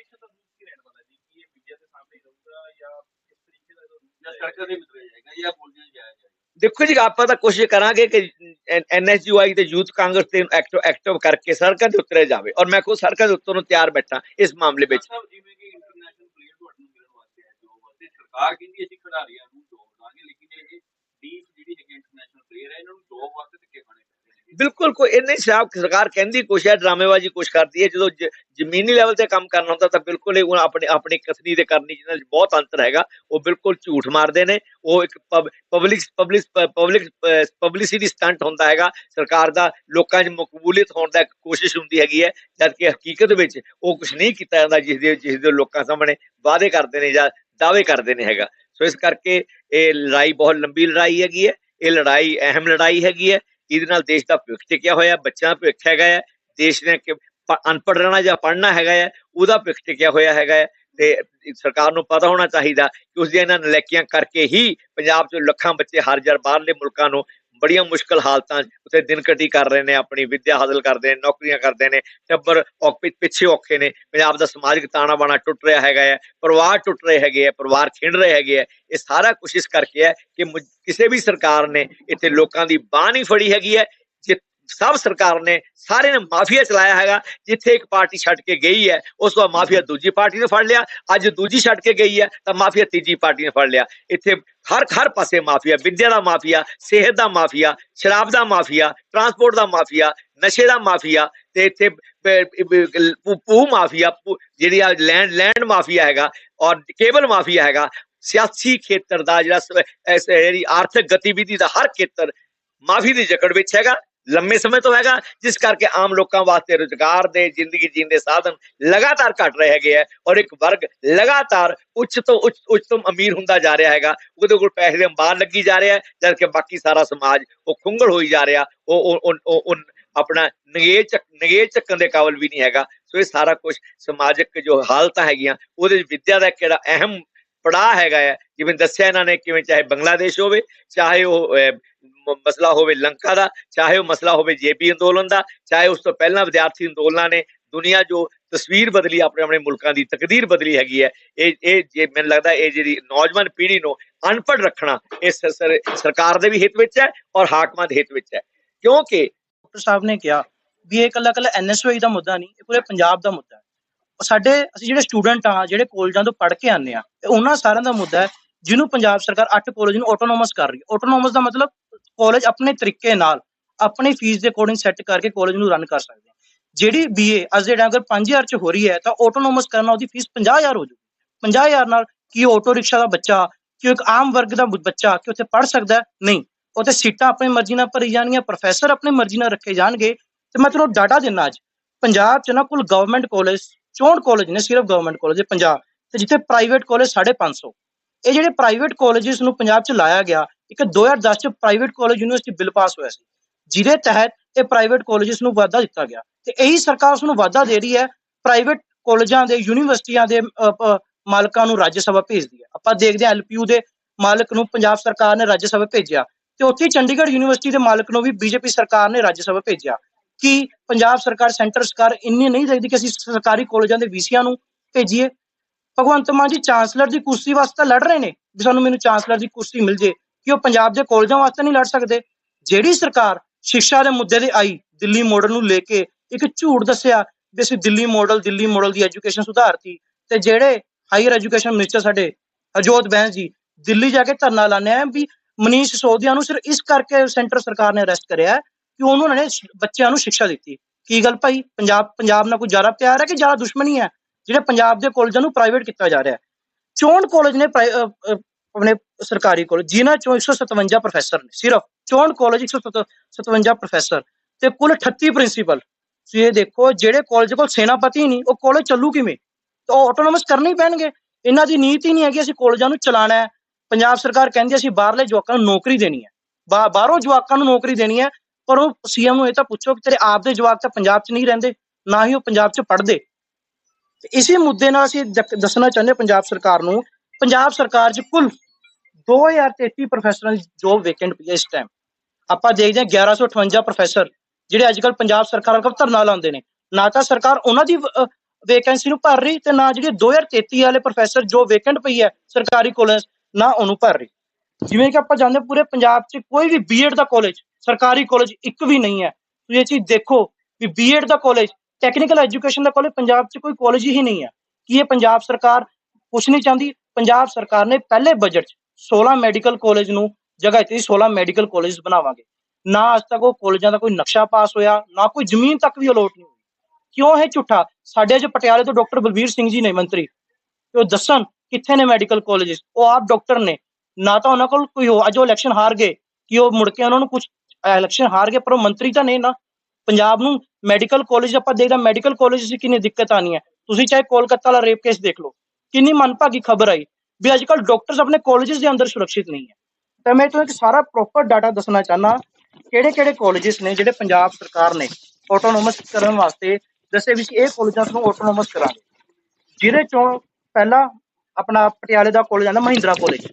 ਦੇਖੋ ਜੀ ਆਪਾਂ ਤਾਂ ਕੋਸ਼ਿਸ਼ ਕਰਾਂਗੇ ਕਿ ਐਨਐਸਯੂਆਈ ਤੇ ਯੂਥ ਕਾਂਗਰਸ ਤੇ ਐਕਟਿਵ ਐਕਟਿਵ ਕਰਕੇ ਸੜਕਾਂ ਦੇ ਉਤਰੇ ਜਾਵੇ। ਔਰ ਮੈਂ ਖੁਦ ਸੜਕਾਂ ਦੇ ਉੱਤਰ ਨੂੰ ਤਿਆਰ ਬੈਠਾ ਇਸ ਮਾਮਲੇ ਵਿੱਚ। ਜਿਵੇਂ ਕਿ ਇੰਟਰਨੈਸ਼ਨਲ ਪਲੇਅਰ ਤੁਹਾਨੂੰ ਮਿਲਣ ਵਾਸਤੇ ਹੈ ਜੋਬ ਵਾਸਤੇ ਸਰਕਾਰ ਕਹਿੰਦੀ ਅਸੀਂ ਖਿਡਾਰੀਆਂ ਨੂੰ ਜੋਬ ਦਾਂਗੇ ਲੇਕਿਨ ਇਹ ਡੀਪ ਜਿਹੜੀ ਹੈਗੀ ਇੰਟਰਨੈਸ਼ਨਲ ਪਲੇਅਰ ਹੈ ਇਹਨਾਂ ਨੂੰ ਜੋਬ ਵਾਸਤੇ ਧੱਕੇ ਖਾਣੇ ਬਿਲਕੁਲ ਕੋਈ ਇਹ ਨਹੀਂ ਸਾਬ ਸਰਕਾਰ ਕਹਿੰਦੀ ਕੁਛ ਹੈ, ਡਰਾਮੇਬਾਜ਼ੀ ਕੁਛ ਕਰਦੀ ਹੈ, ਜਦੋਂ ਜ਼ਮੀਨੀ ਲੈਵਲ ਤੇ ਕੰਮ ਕਰਨਾ ਹੁੰਦਾ ਤਾਂ ਬਿਲਕੁਲ ਇਹ ਉਹ ਆਪਣੇ, ਆਪਣੀ ਕਥਨੀ ਤੇ ਕਰਨੀ ਜਿਹਨਾਂ ਵਿੱਚ ਬਹੁਤ ਅੰਤਰ ਹੈਗਾ, ਉਹ ਬਿਲਕੁਲ ਝੂਠ ਮਾਰਦੇ ਨੇ, ਉਹ ਇੱਕ public public public publicity stunt ਹੁੰਦਾ ਹੈਗਾ, ਸਰਕਾਰ ਦਾ ਲੋਕਾਂ 'ਚ ਮਕਬੂਲੀਅਤ ਹੋਣ ਦਾ ਇੱਕ ਕੋਸ਼ਿਸ਼ ਹੁੰਦੀ ਹੈਗੀ ਹੈ, ਜਦ ਕਿ ਹਕੀਕਤ ਵਿੱਚ ਉਹ ਕੁਝ ਨਹੀਂ ਕੀਤਾ ਜਾਂਦਾ ਜਿਸ ਦੇ ਜਿਸ ਦੇ ਲੋਕਾਂ ਸਾਹਮਣੇ ਵਾਅਦੇ ਕਰਦੇ ਨੇ ਜਾਂ ਦਾਅਵੇ ਕਰਦੇ ਨੇ ਹੈਗਾ। ਸੋ ਇਸ ਕਰਕੇ ਇਹ ਲੜਾਈ ਬਹੁਤ ਲੰਬੀ ਲੜਾਈ ਹੈਗੀ ਹੈ, ਇਹ ਲੜਾਈ ਅਹਿਮ ਲੜਾਈ ਹੈਗੀ ਹੈ ਇਹਦੇ ਨਾਲ ਦੇਸ਼ ਦਾ ਭਵਿੱਖ ਟਿਕਿਆ ਹੋਇਆ? ਬੱਚਿਆਂ ਦਾ ਭਵਿੱਖ ਹੈਗਾ ਹੈ ਦੇਸ਼ ਨੇ ਕਿ ਅਨਪੜ੍ਹ ਰਹਿਣਾ ਜਾਂ ਪੜ੍ਹਨਾ ਹੈਗਾ ਹੈ ਉਹਦਾ ਭਵਿੱਖ ਟਿਕਿਆ ਹੋਇਆ ਹੈਗਾ ਹੈ ਤੇ ਸਰਕਾਰ ਨੂੰ ਪਤਾ ਹੋਣਾ ਚਾਹੀਦਾ ਕਿ ਉਸ ਦੀਆਂ ਇਹਨਾਂ ਨਲੈਕੀਆਂ ਕਰਕੇ ਹੀ ਪੰਜਾਬ 'ਚ ਲੱਖਾਂ ਬੱਚੇ ਹਰ ਜਰ ਬਾਹਰਲੇ ਮੁਲਕਾਂ ਨੂੰ ਬੜੀਆਂ ਮੁਸ਼ਕਲ ਹਾਲਤਾਂ ਉੱਥੇ ਦਿਨ ਕਟੀ ਕਰ ਰਹੇ ਨੇ, ਆਪਣੀ ਵਿੱਦਿਆ ਹਾਸਲ ਕਰਦੇ ਨੇ, ਨੌਕਰੀਆਂ ਕਰਦੇ ਨੇ, ਟੱਬਰ ਔਖ ਪਿੱਛੇ ਔਖੇ ਨੇ, ਪੰਜਾਬ ਦਾ ਸਮਾਜਿਕ ਤਾਣਾ ਬਾਣਾ ਟੁੱਟ ਰਿਹਾ ਹੈਗਾ ਹੈ, ਪਰਿਵਾਰ ਟੁੱਟ ਰਹੇ ਹੈਗੇ ਹੈ, ਪਰਿਵਾਰ ਖਿੰਡ ਰਹੇ ਹੈਗੇ ਹੈ, ਇਹ ਸਾਰਾ ਕੋਸ਼ਿਸ਼ ਕਰਕੇ ਹੈ ਕਿ ਕਿਸੇ ਵੀ ਸਰਕਾਰ ਨੇ ਇੱਥੇ ਲੋਕਾਂ ਦੀ ਬਾਹ ਨਹੀਂ ਫੜੀ ਹੈਗੀ ਹੈ ਸਭ ਸਰਕਾਰ ਨੇ, ਸਾਰੇ ਨੇ ਮਾਫੀਆ ਚਲਾਇਆ ਹੈਗਾ, ਜਿੱਥੇ ਇੱਕ ਪਾਰਟੀ ਛੱਡ ਕੇ ਗਈ ਹੈ, ਉਸ ਤੋਂ ਬਾਅਦ ਮਾਫੀਆ ਦੂਜੀ ਪਾਰਟੀ ਨੇ ਫੜ ਲਿਆ, ਅੱਜ ਦੂਜੀ ਛੱਡ ਕੇ ਗਈ ਹੈ, ਤਾਂ ਮਾਫੀਆ ਤੀਜੀ ਪਾਰਟੀ ਨੇ ਫੜ ਲਿਆ। ਇੱਥੇ ਹਰ ਹਰ ਪਾਸੇ ਮਾਫੀਆ, ਵਿੱਦਿਆ ਦਾ ਮਾਫੀਆ, ਸਿਹਤ ਦਾ ਮਾਫੀਆ, ਸ਼ਰਾਬ ਦਾ ਮਾਫੀਆ, ਟਰਾਂਸਪੋਰਟ ਦਾ ਮਾਫੀਆ, ਨਸ਼ੇ ਦਾ ਮਾਫੀਆ, ਤੇ ਇੱਥੇ ਪੂ ਮਾਫੀਆ ਜਿਹੜੀ ਆ ਲੈਂਡ ਲੈਂਡ ਮਾਫੀਆ ਹੈਗਾ, ਔਰ ਕੇਬਲ ਮਾਫੀਆ ਹੈਗਾ, ਸਿਆਸੀ ਖੇਤਰ ਦਾ ਜਿਹੜਾ ਜਿਹੜੀ ਆਰਥਿਕ ਗਤੀਵਿਧੀ ਦਾ ਹਰ ਖੇਤਰ ਮਾਫੀ ਦੀ ਜਕੜ ਵਿੱਚ ਹੈਗਾ ਲੰਮੇ ਸਮੇਂ ਤੋਂ ਹੈਗਾ ਜਿਸ ਕਰਕੇ ਆਮ ਲੋਕਾਂ ਵਾਸਤੇ ਰੁਜ਼ਗਾਰ ਦੇ ਜ਼ਿੰਦਗੀ ਜੀਣ ਦੇ ਸਾਧਨ ਲਗਾਤਾਰ ਘਟ ਰਹੇ ਹੈਗੇ ਹੈ ਔਰ ਇੱਕ ਵਰਗ ਲਗਾਤਾਰ ਉੱਚ ਤੋਂ ਉੱਚ ਉੱਚ ਤੋਂ ਅਮੀਰ ਹੁੰਦਾ ਜਾ ਰਿਹਾ ਹੈਗਾ ਉਹਦੇ ਕੋਲ ਪੈਸੇ ਦੇ ਅੰਬਾਰ ਲੱਗੀ ਜਾ ਰਿਹਾ ਹੈ ਜਦ ਕਿ ਬਾਕੀ ਸਾਰਾ ਸਮਾਜ ਉਹ ਖੁੰਗਲ ਹੋਈ ਜਾ ਰਿਹਾ ਉਹ ਉਹ- ਉਹ ਉਹ- ਉਹ ਆਪਣਾ ਨਗੇਜ ਚੱਕ ਨਗੇਜ ਚੱਕਣ ਦੇ ਕਾਬਲ ਵੀ ਨਹੀਂ ਹੈਗਾ ਸੋ ਇਹ ਸਾਰਾ ਕੁਝ ਸਮਾਜਿਕ ਜੋ ਹਾਲਤਾਂ ਹੈਗੀਆਂ ਉਹਦੇ ਵਿੱਚ ਵਿੱਦਿਆ ਦਾ ਕਿਹੜਾ ਅਹਿਮ ਪੜਾਅ ਹੈਗਾ ਹੈ ਜਿਵੇਂ ਦੱਸਿਆ ਇਹਨਾਂ ਨੇ ਕਿਵੇਂ ਚਾਹੇ ਬੰਗਲਾਦੇਸ਼ ਹੋਵੇ ਚਾਹੇ ਉਹ ਅਹ, ਮ- ਮਸਲਾ ਹੋਵੇ ਲੰਕਾ ਦਾ, ਚਾਹੇ ਉਹ ਮਸਲਾ ਹੋਵੇ ਜੇਪੀ ਅੰਦੋਲਨ ਦਾ, ਚਾਹੇ ਉਸ ਤੋਂ ਪਹਿਲਾਂ ਵਿਦਿਆਰਥੀ ਅੰਦੋਲਨਾਂ ਨੇ ਦੁਨੀਆ ਜੋ ਤਸਵੀਰ ਬਦਲੀ ਆਪਣੇ ਆਪਣੇ ਮੁਲਕਾਂ ਦੀ, ਤਕਦੀਰ ਬਦਲੀ ਹੈਗੀ ਹੈ, ਇਹ ਇਹ ਜੇ ਮੈਨੂੰ ਲੱਗਦਾ ਇਹ ਜਿਹੜੀ ਨੌਜਵਾਨ ਪੀੜ੍ਹੀ ਨੂੰ ਅਨਪੜ੍ਹ ਰੱਖਣਾ ਇਸ ਸਰਕਾਰ ਦੇ ਵੀ ਹਿੱਤ ਵਿੱਚ ਹੈ ਔਰ ਹਾਕਮਾਂ ਦੇ ਹਿੱਤ ਵਿੱਚ ਹੈ। ਕਿਉਂਕਿ ਡਾਕਟਰ ਸਾਹਿਬ ਨੇ ਕਿਹਾ ਵੀ ਇਹ ਇਕੱਲਾ ਇਕੱਲਾ ਐਨਐਸਯੂਆਈ ਦਾ ਮੁੱਦਾ ਨਹੀਂ, ਇਹ ਪੂਰੇ ਪੰਜਾਬ ਦਾ ਮੁੱਦਾ ਹੈ। ਸਾਡੇ, ਅਸੀਂ ਜਿਹੜੇ ਸਟੂਡੈਂਟ ਆ ਜਿਹੜੇ ਕਾਲਜਾਂ ਤੋਂ ਪੜ੍ਹ ਕੇ ਆਉਂਦੇ ਆ ਉਹਨਾਂ ਸਾਰਿਆਂ ਦਾ ਮੁੱਦਾ ਹੈ ਜਿਹਨੂੰ ਪੰਜਾਬ ਸਰਕਾਰ 8 ਕਾਲਜ ਨੂੰ ਆਟੋਨੋਮਸ ਕਰ ਰਹੀ ਹੈ। ਆਟੋਨੋਮਸ ਦਾ ਮਤਲਬ ਕਾਲਜ ਆਪਣੇ ਤਰੀਕੇ ਨਾਲ, ਆਪਣੀ ਫੀਸ ਦੇ ਅਕੋਰਡਿੰਗ ਸੈੱਟ ਕਰਕੇ ਕਾਲਜ ਨੂੰ ਰਨ ਕਰ ਸਕਦੇ ਆ। ਜਿਹੜੀ ਬੀਏ ਅੱਜ ਦੇ ਟਾਈਮ ਅਗਰ 5000 ਚ ਹੋ ਰਹੀ ਹੈ, ਤਾਂ ਆਟੋਨੋਮਸ ਕਰਨਾ ਉਹਦੀ ਫੀਸ 50000 ਹੋ ਜਾਊਗੀ। 50000 ਨਾਲ ਕੀ ਆਟੋ ਰਿਕਸ਼ਾ ਦਾ ਬੱਚਾ, ਕਿ ਇੱਕ ਆਮ ਵਰਗ ਦਾ ਬੱਚਾ, ਕਿ ਉੱਥੇ ਪੜ੍ਹ ਸਕਦਾ ਨਹੀਂ। ਉੱਥੇ ਸੀਟਾਂ ਆਪਣੀ ਮਰਜ਼ੀ ਨਾਲ ਭਰੀ ਜਾਣਗੀਆਂ ਪ੍ਰੋਫੈਸਰ ਆਪਣੀ ਮਰਜ਼ੀ ਨਾਲ ਰੱਖੇ ਜਾਣਗੇ। ਤੇ ਮੈਂ ਤੁਹਾਨੂੰ ਡਾਟਾ ਦਿੰਨਾ ਅੱਜ, ਪੰਜਾਬ ਚ ਨਾ ਕੁੱਲ ਗਵਰਨਮੈਂਟ ਕਾਲਜ 64 ਕਾਲਜ ਨੇ ਸਿਰਫ ਗਵਰਨਮੈਂਟ ਕਾਲਜ ਦੇ ਪੰਜਾਬ ਤੇ ਜਿੱਥੇ ਪ੍ਰਾਈਵੇਟ ਕਾਲਜ 550 ਇਹ ਜਿਹੜੇ ਪ੍ਰਾਈਵੇਟ ਕਾਲਜਸ ਨੂੰ ਪੰਜਾਬ ਚ ਲਾਇਆ ਗਿਆ ਇੱਕ 2010 ਚ private college university bill pass ਹੋਇਆ ਸੀ। ਜਿਹਦੇ ਤਹਿਤ ਇਹ ਪ੍ਰਾਈਵੇਟ ਕਾਲਜਸ ਨੂੰ ਵਾਧਾ ਦਿੱਤਾ ਗਿਆ। ਤੇ ਇਹੀ ਸਰਕਾਰ ਉਸ ਨੂੰ ਵਾਧਾ ਦੇ ਰਹੀ ਹੈ ਪ੍ਰਾਈਵੇਟ ਕਾਲਜਾਂ ਦੇ ਯੂਨੀਵਰਸਿਟੀਆਂ ਦੇ ਮਾਲਕਾਂ ਨੂੰ ਰਾਜ ਸਭਾ ਭੇਜਦੀ ਹੈ। ਆਪਾਂ ਦੇਖਦੇ ਹਾਂ ਐਲਪੀਯੂ ਦੇ ਮਾਲਕ ਨੂੰ ਪੰਜਾਬ ਸਰਕਾਰ ਨੇ ਰਾਜ ਸਭਾ ਭੇਜਿਆ। ਤੇ ਉੱਥੇ ਚੰਡੀਗੜ੍ਹ ਯੂਨੀਵਰਸਿਟੀ ਦੇ ਮਾਲਕ ਨੂੰ ਵੀ ਬੀਜੇਪੀ ਸਰਕਾਰ ਨੇ ਰਾਜ ਸਭਾ ਭੇਜਿਆ। ਕਿ ਪੰਜਾਬ ਸਰਕਾਰ ਸੈਂਟਰ ਸਰਕਾਰ ਇੰਨੀ ਨਹੀਂ ਦੇਖਦੀ ਕਿ ਅਸੀਂ ਸਰਕਾਰੀ ਕਾਲਜਾਂ ਦੇ ਵੀਸੀਆਂ ਨੂੰ ਭੇਜੀਏ? ਭਗਵੰਤ ਮਾਨ ਜੀ ਚਾਂਸਲਰ ਦੀ ਕੁਰਸੀ ਵਾਸਤੇ ਲੜ ਰਹੇ ਨੇ। ਵੀ ਸਾਨੂੰ ਮੈਨੂੰ ਚਾਂਸਲਰ ਦੀ ਕੁਰਸੀ ਮਿਲ ਜੇ। ਕਿ ਉਹ ਪੰਜਾਬ ਦੇ ਕਾਲਜਾਂ ਵਾਸਤੇ ਨਹੀਂ ਲੜ ਸਕਦੇ। ਜਿਹੜੀ ਸਰਕਾਰ ਸਿੱਖਿਆ ਦੇ ਮੁੱਦੇ ਤੇ ਆਈ, ਦਿੱਲੀ ਮਾਡਲ ਨੂੰ ਲੈ ਕੇ ਇੱਕ ਝੂਠ ਦੱਸਿਆ ਵੀ ਅਸੀਂ ਦਿੱਲੀ ਮਾਡਲ ਦਿੱਲੀ ਮਾਡਲ ਦੀ ਐਜੂਕੇਸ਼ਨ ਸੁਧਾਰਤੀ ਤੇ ਜਿਹੜੇ ਹਾਇਰ ਐਜੂਕੇਸ਼ਨ ਮਿਨਿਸਟਰ ਸਾਡੇ ਹਰਜੋਤ ਬੈਂਸ ਜੀ, ਦਿੱਲੀ ਜਾ ਕੇ ਧਰਨਾ ਲਾਣੇ ਆ ਵੀ ਮਨੀਸ਼ ਸਿਸੋਦੀਆ ਨੂੰ ਸਿਰਫ ਇਸ ਕਰਕੇ ਸੈਂਟਰ ਸਰਕਾਰ ਨੇ ਅਰੈਸਟ ਕਰਿਆ ਹੈ ਕਿ ਉਹਨਾਂ ਨੇ ਬੱਚਿਆਂ ਨੂੰ ਸਿੱਖਿਆ ਦਿੱਤੀ। ਕੀ ਗੱਲ ਭਾਈ? ਪੰਜਾਬ ਪੰਜਾਬ ਨਾਲ ਕੋਈ ਜ਼ਿਆਦਾ ਪਿਆਰ ਹੈ ਕਿ ਜ਼ਿਆਦਾ ਦੁਸ਼ਮਣੀ ਹੈ? ਜਿਹੜੇ ਪੰਜਾਬ ਦੇ ਕਾਲਜਾਂ ਨੂੰ ਪ੍ਰਾਈਵੇਟ ਕੀਤਾ ਜਾ ਰਿਹਾ ਹੈ? 64 ਕਾਲਜ ਨੇ ਪ੍ਰਾਈ- ਆਪਣੇ ਸਰਕਾਰੀ ਕਾਲਜ ਜਿਨ੍ਹਾਂ ਚੋਂ 157 ਪ੍ਰੋਫੈਸਰ ਨੇ, ਸਿਰਫ 64 ਕਾਲਜ 157 ਪ੍ਰੋਫੈਸਰ ਤੇ ਕੁੱਲ 38 ਪ੍ਰਿੰਸੀਪਲ ਤੁਸੀਂ ਇਹ ਦੇਖੋ, ਜਿਹੜੇ ਕਾਲਜ ਕੋਲ ਸੈਨਾਪਤੀ ਨਹੀਂ, ਉਹ ਕਾਲਜ ਚੱਲੂ ਕਿਵੇਂ? ਤਾਂ ਆਟੋਨੋਮਸ ਕਰਨੇ ਹੀ ਪੈਣਗੇ। ਇਹਨਾਂ ਦੀ ਨੀਤੀ ਹੀ ਨਹੀਂ ਹੈਗੀ, ਅਸੀਂ ਕਾਲਜਾਂ ਨੂੰ ਚਲਾਣਾ ਹੈ। ਪੰਜਾਬ ਸਰਕਾਰ ਕਹਿੰਦੀ ਅਸੀਂ ਬਾਹਰਲੇ ਜਵਾਕਾਂ ਨੂੰ ਨੌਕਰੀ ਦੇਣੀ ਹੈ। ਬਾ- ਬਾਹਰੋਂ ਜਵਾਕਾਂ ਨੂੰ ਨੌਕਰੀ ਦੇਣੀ ਹੈ, ਪਰ ਉਹ ਸੀਐਮ ਨੂੰ ਇਹ ਤਾਂ ਪੁੱਛੋ ਕਿ ਤੇਰੇ ਆਪ ਦੇ ਜਵਾਕ ਤਾਂ ਪੰਜਾਬ 'ਚ ਨਹੀਂ ਰਹਿੰਦੇ, ਨਾ ਹੀ ਉਹ ਪੰਜਾਬ 'ਚ ਪੜ੍ਹਦੇ। ਇਸੇ ਮੁੱਦੇ ਨਾਲ ਅਸੀਂ ਦੱਸਣਾ ਚਾਹੁੰਦੇ ਪੰਜਾਬ ਸਰਕਾਰ ਨੂੰ ਪੰਜਾਬ ਸਰਕਾਰ 'ਚ ਕੁੱਲ 2033 ਪ੍ਰੋਫੈਸਰਾਂ ਜੋਬ ਵੇਕੈਂਟ ਪਈ ਹੈ ਇਸ ਟਾਈਮ ਆਪਾਂ ਦੇਖਦੇ ਹਾਂ 1158 ਪ੍ਰੋਫੈਸਰ ਜਿਹੜੇ ਅੱਜ ਕੱਲ ਪੰਜਾਬ ਸਰਕਾਰ ਕੋਲ ਧਰਨਾ ਲਾਉਂਦੇ ਨੇ। ਨਾ ਤਾਂ ਸਰਕਾਰ ਉਹਨਾਂ ਦੀ ਵੇਕੈਂਸੀ ਨੂੰ ਭਰ ਰਹੀ ਤੇ ਨਾ ਜਿਹੜੀ 2033 ਵਾਲੇ ਪ੍ਰੋਫੈਸਰ ਜੋ ਵੇਕੈਂਟ ਪਈ ਹੈ ਸਰਕਾਰੀ ਕਾਲਜ ਨਾ ਉਹਨੂੰ ਭਰ ਰਹੀ। ਜਿਵੇਂ ਕਿ ਆਪਾਂ ਜਾਣਦੇ ਹਾਂ, ਪੂਰੇ ਪੰਜਾਬ 'ਚ ਕੋਈ ਵੀ ਬੀਐਡ ਦਾ ਕਾਲਜ ਸਰਕਾਰੀ ਕਾਲਜ ਇੱਕ ਵੀ ਨਹੀਂ ਹੈ। ਤੁਸੀਂ ਇਹ ਚੀਜ਼ ਦੇਖੋ ਵੀ ਬੀਐਡ ਦਾ ਕਾਲਜ ਟੈਕਨੀਕਲ ਐਜੂਕੇਸ਼ਨ ਦਾ ਕਾਲਜ ਪੰਜਾਬ 'ਚ ਕੋਈ ਕਾਲਜ ਹੀ ਨਹੀਂ ਹੈ। ਕੀ ਇਹ ਪੰਜਾਬ ਸਰਕਾਰ ਕੁਛ ਨਹੀਂ ਚਾਹੁੰਦੀ? ਪੰਜਾਬ ਸਰਕਾਰ ਨੇ ਪਹਿਲੇ ਬਜਟ 'ਚ 16 ਮੈਡੀਕਲ ਕਾਲਜ ਨੂੰ ਜਗ੍ਹਾ ਦਿੱਤੀ 16 ਮੈਡੀਕਲ ਕਾਲਜ ਬਣਾਵਾਂਗੇ। ਨਾ ਅੱਜ ਤੱਕ ਉਹ ਕਾਲਜਾਂ ਦਾ ਕੋਈ ਨਕਸ਼ਾ ਪਾਸ ਹੋਇਆ, ਨਾ ਕੋਈ ਜ਼ਮੀਨ ਤੱਕ ਵੀ ਅਲੋਟ ਨਹੀਂ ਹੋਈ। ਕਿਉਂ ਇਹ ਝੂਠਾ? ਸਾਡੇ ਅੱਜ ਪਟਿਆਲੇ ਤੋਂ ਡਾਕਟਰ ਬਲਬੀਰ ਸਿੰਘ ਜੀ ਨੇ ਮੰਤਰੀ, ਤੇ ਉਹ ਦੱਸਣ ਕਿੱਥੇ ਨੇ ਮੈਡੀਕਲ ਕਾਲਜਸ ਉਹ ਆਪ ਡਾਕਟਰ ਨੇ। ਨਾ ਤਾਂ ਉਹਨਾਂ ਕੋਲ ਕੋਈ ਹੋ ਅੱਜ ਉਹ ਇਲੈਕਸ਼ਨ ਹਾਰ ਗਏ, ਕਿ ਉਹ ਮੁੜ ਕੇ ਉਹਨਾਂ ਨੂੰ ਕੁਝ ਇਲੈਕਸ਼ਨ ਹਾਰ ਗਏ, ਪਰ ਉਹ ਮੰਤਰੀ ਤਾਂ ਨਹੀਂ ਨਾ। ਪੰਜਾਬ ਨੂੰ ਮੈਡੀਕਲ ਕਾਲਜ ਆਪਾਂ ਦੇਖਦਾ ਮੈਡੀਕਲ ਕਾਲਜ 'ਚ ਕਿੰਨੀ ਦਿੱਕਤ ਆਣੀ ਹੈ ਤੁਸੀਂ ਚਾਹੇ ਕੋਲਕਾਤਾ ਵਾਲਾ ਰੇਪ ਕੇਸ ਦੇਖ ਲਓ। ਕਿੰਨੀ ਮਨਭਾਗੀ ਖਬਰ ਆਈ ਵੀ ਅੱਜ ਕੱਲ ਡਾਕਟਰਸ ਆਪਣੇ ਕਾਲਜਸ ਦੇ ਅੰਦਰ ਸੁਰੱਖਿਅਤ ਨਹੀਂ ਹੈ। ਤਾਂ ਮੈਂ ਤੁਹਾਨੂੰ ਇੱਕ ਸਾਰਾ ਪ੍ਰੋਪਰ ਡਾਟਾ ਦੱਸਣਾ ਚਾਹਨਾ ਕਿਹੜੇ ਕਿਹੜੇ ਕਾਲਜਸ ਨੇ ਜਿਹੜੇ ਪੰਜਾਬ ਸਰਕਾਰ ਨੇ ਆਟੋਨੋਮਸ ਕਰਨ ਵਾਸਤੇ ਦੱਸੇ ਵੀ ਸੀ, ਇਹ ਕਾਲਜਾਂ ਨੂੰ ਆਟੋਨੋਮਸ ਕਰਾਂਗੇ ਜਿਹਦੇ ਚੋਂ ਪਹਿਲਾ ਆਪਣਾ ਪਟਿਆਲੇ ਦਾ ਕਾਲਜ ਆਂਦਾ ਮਹਿੰਦਰਾ ਕਾਲਜ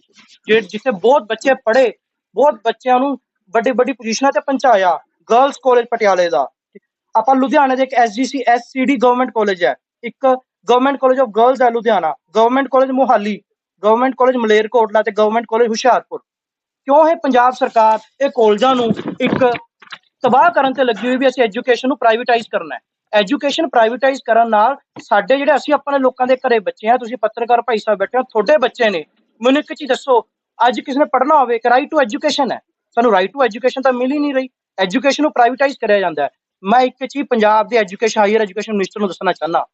ਜੇ ਜਿੱਥੇ ਬਹੁਤ ਬੱਚੇ ਪੜ੍ਹੇ, ਬਹੁਤ ਬੱਚਿਆਂ ਨੂੰ ਵੱਡੀ ਵੱਡੀ ਪੋਜੀਸ਼ਨਾਂ ਤੇ ਪਹੁੰਚਾਇਆ ਗਰਲਸ ਕਾਲਜ ਪਟਿਆਲੇ ਦਾ। ਆਪਾਂ ਲੁਧਿਆਣਾ ਦੇ ਇੱਕ ਐਸਜੀਸੀ ਐਸਸੀਡੀ ਗਵਰਨਮੈਂਟ ਕਾਲਜ ਹੈ, ਇੱਕ ਗਵਰਨਮੈਂਟ ਕਾਲਜ ਆਫ ਗਰਲਜ਼ ਹੈ Ludhiana. Government college Mohali. Government college Malerkotla ਤੇ ਗਵਰਨਮੈਂਟ ਕਾਲਜ ਹੁਸ਼ਿਆਰਪੁਰ। ਕਿਉਂ ਇਹ ਪੰਜਾਬ ਸਰਕਾਰ ਇਹ ਕਾਲਜਾਂ ਨੂੰ ਇੱਕ ਤਬਾਹ ਕਰਨ ਤੇ ਲੱਗੀ ਹੋਈ ਵੀ ਅਸੀਂ ਐਜੂਕੇਸ਼ਨ ਨੂੰ ਪ੍ਰਾਈਵੇਟਾਈਜ਼ ਕਰਨਾ ਹੈ। ਐਜੂਕੇਸ਼ਨ ਪ੍ਰਾਈਵੇਟਾਈਜ਼ ਕਰਨ ਨਾਲ ਸਾਡੇ ਜਿਹੜੇ ਅਸੀਂ ਆਪਣੇ ਲੋਕਾਂ ਦੇ ਘਰੇ ਬੱਚੇ ਆ ਤੁਸੀਂ ਪੱਤਰਕਾਰ ਭਾਈ ਸਾਹਿਬ ਬੈਠੇ ਹੋ, ਤੁਹਾਡੇ ਬੱਚੇ ਨੇ। ਮੈਨੂੰ ਇੱਕ ਚੀਜ਼ ਦੱਸੋ, ਅੱਜ ਕਿਸੇ ਨੇ ਪੜ੍ਹਨਾ ਹੋਵੇ ਕਿ ਰਾਈਟ ਟੂ ਐਜੂਕੇਸ਼ਨ ਹੈ? ਸਾਨੂੰ ਰਾਈਟ ਟੂ ਐਜੂਕੇਸ਼ਨ ਤਾਂ ਮਿਲ ਹੀ ਨਹੀਂ ਰਹੀ। ਐਜੂਕੇਸ਼ਨ ਨੂੰ ਪ੍ਰਾਈਵੇਟਾਈਜ਼ ਕਰਿਆ ਜਾਂਦਾ ਹੈ। ਮੈਂ ਇੱਕ ਚੀਜ਼ ਪੰਜਾਬ ਦੇ ਐਜੂਕੇਸ਼ਨ ਹਾਇਰ ਐਜੂਕੇਸ਼ਨ ਮਿਨਿਸਟਰ ਨੂੰ ਦੱਸਣਾ ਚਾਹੁੰਦਾ।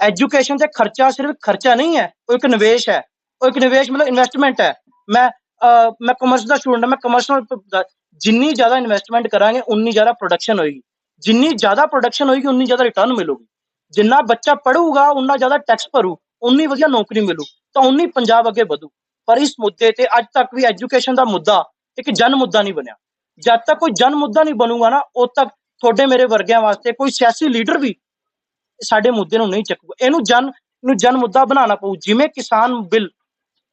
ਐਜੂਕੇਸ਼ਨ ਤੇ ਖਰਚਾ ਸਿਰਫ ਖਰਚਾ ਨਹੀਂ ਹੈ, ਉਹ ਇੱਕ ਨਿਵੇਸ਼ ਹੈ। ਉਹ ਇੱਕ ਨਿਵੇਸ਼ ਮਤਲਬ ਇਨਵੈਸਟਮੈਂਟ ਹੈ। ਮੈਂ ਮੈਂ ਕਮਰਸ ਦਾ ਸਟੂਡੈਂਟ ਹਾਂ, ਮੈਂ ਕਮਰਸ਼ਲ ਜਿੰਨੀ ਜ਼ਿਆਦਾ ਇਨਵੈਸਟਮੈਂਟ ਕਰਾਂਗੇ, ਉਨੀ ਜ਼ਿਆਦਾ ਪ੍ਰੋਡਕਸ਼ਨ ਹੋਏਗੀ। ਜਿੰਨੀ ਜ਼ਿਆਦਾ ਪ੍ਰੋਡਕਸ਼ਨ ਹੋਏਗੀ, ਉਨੀ ਜ਼ਿਆਦਾ ਰਿਟਰਨ ਮਿਲੂਗੀ। ਜਿੰਨਾ ਬੱਚਾ ਪੜੂਗਾ ਉਨਾ ਜ਼ਿਆਦਾ ਟੈਕਸ ਭਰੂ, ਉਨੀ ਵਧੀਆ ਨੌਕਰੀ ਮਿਲੂ, ਤਾਂ ਉਨੀ ਪੰਜਾਬ ਅੱਗੇ ਵਧੂ। ਪਰ ਇਸ ਮੁੱਦੇ ਤੇ ਅੱਜ ਤੱਕ ਵੀ ਐਜੂਕੇਸ਼ਨ ਦਾ ਮੁੱਦਾ ਇੱਕ ਜਨ ਮੁੱਦਾ ਨਹੀਂ ਬਣਿਆ। ਜਦ ਤੱਕ ਕੋਈ ਜਨ ਮੁੱਦਾ ਨਹੀਂ ਬਣੂਗਾ ਨਾ, ਉਦ ਤੱਕ ਤੁਹਾਡੇ ਮੇਰੇ ਵਰਗਿਆਂ ਵਾਸਤੇ ਕੋਈ ਸਿਆਸੀ ਲੀਡਰ ਵੀ ਸਾਡੇ ਮੁੱਦੇ ਨੂੰ ਨਹੀਂ ਚੱਕੂਗਾ। ਇਹਨੂੰ ਜਨ ਨੂੰ ਜਨ ਮੁੱਦਾ ਬਣਾਉਣਾ ਪਊ। ਜਿਵੇਂ ਕਿਸਾਨ ਬਿੱਲ